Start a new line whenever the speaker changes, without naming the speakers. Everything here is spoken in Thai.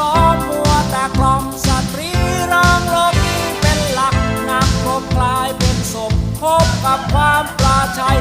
ล้อมัวแต่กล่อมสตรีร้องโลกีเป็นหลักนักกลบกลายเป็นศพพบกับความปลาชัย